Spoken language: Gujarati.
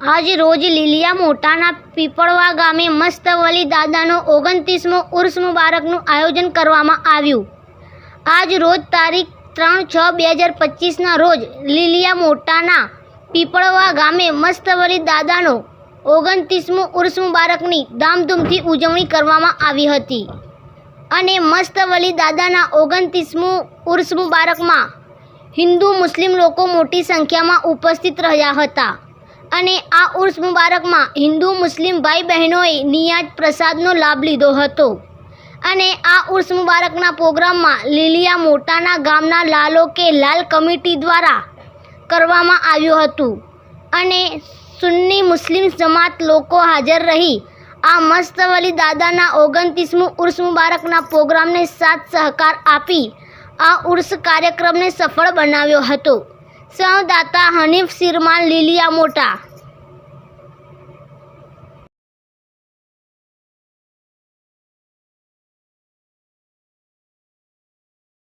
આજ રોજ લીલિયા મોટાના પીપળવા ગામે મસ્તવલી દાદાનો ઓગણત્રીસમો ઉર્સ મુબારકનું આયોજન કરવામાં આવ્યું. આજ રોજ તારીખ ત્રણ છ બે હજાર પચીસના રોજ લીલિયા મોટાના પીપળવા ગામે મસ્તવલી દાદાનો ઓગણત્રીસમો ઉર્સ મુબારકની ધામધૂમથી ઉજવણી કરવામાં આવી હતી. અને મસ્તવલી દાદાના ઓગણત્રીસમો ઉર્સ મુબારકમાં હિન્દુ મુસ્લિમ લોકો મોટી સંખ્યામાં ઉપસ્થિત રહ્યા હતા. અને આ ઉર્સ મુબારકમાં હિન્દુ, મુસ્લિમ ભાઈ બહેનોએ નિયાજ પ્રસાદનો લાભ લીધો હતો. અને આ ઉર્સ મુબારકના પ્રોગ્રામમાં લીલિયા મોટાના ગામના લાલો કે લાલ કમિટી દ્વારા કરવામાં આવ્યું હતું. અને સુન્ની મુસ્લિમ જમાત લોકો હાજર રહી. આ મસ્તવલી દાદાના ઓગણત્રીસમું ઉર્સ મુબારકના પ્રોગ્રામને સાથ સહકાર આપી આ ઉર્સ કાર્યક્રમને સફળ બનાવ્યો હતો. સંવાદદાતા હનીફ શિરમાન લીલિયા મોટા